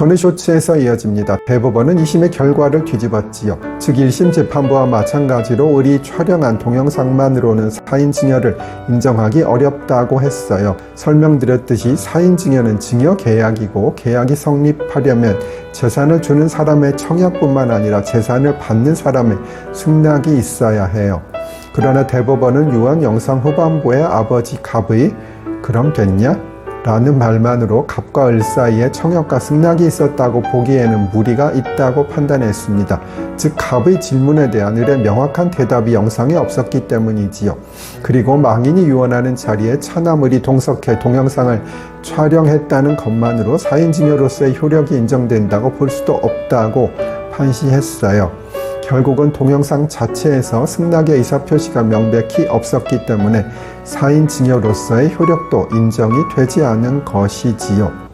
전의 쇼츠에서 이어집니다. 대법원은 2심의 결과를 뒤집었지요. 즉 1심 재판부와 마찬가지로 우리 촬영한 동영상만으로는 사인 증여를 인정하기 어렵다고 했어요. 설명드렸듯이 사인 증여는 증여 계약이고 계약이 성립하려면 재산을 주는 사람의 청약뿐만 아니라 재산을 받는 사람의 승낙이 있어야 해요. 그러나 대법원은 유언 영상 후반부의 아버지 갑의 그럼 됐냐? 라는 말만으로 갑과 을 사이에 청약과 승낙이 있었다고 보기에는 무리가 있다고 판단했습니다. 즉 갑의 질문에 대한 을의 명확한 대답이 영상에 없었기 때문이지요. 그리고 망인이 유언하는 자리에 차남을이 동석해 동영상을 촬영했다는 것만으로 사인증여로서의 효력이 인정된다고 볼 수도 없다고 판시했어요. 결국은 동영상 자체에서 승낙의 의사표시가 명백히 없었기 때문에 사인 증여로서의 효력도 인정이 되지 않은 것이지요.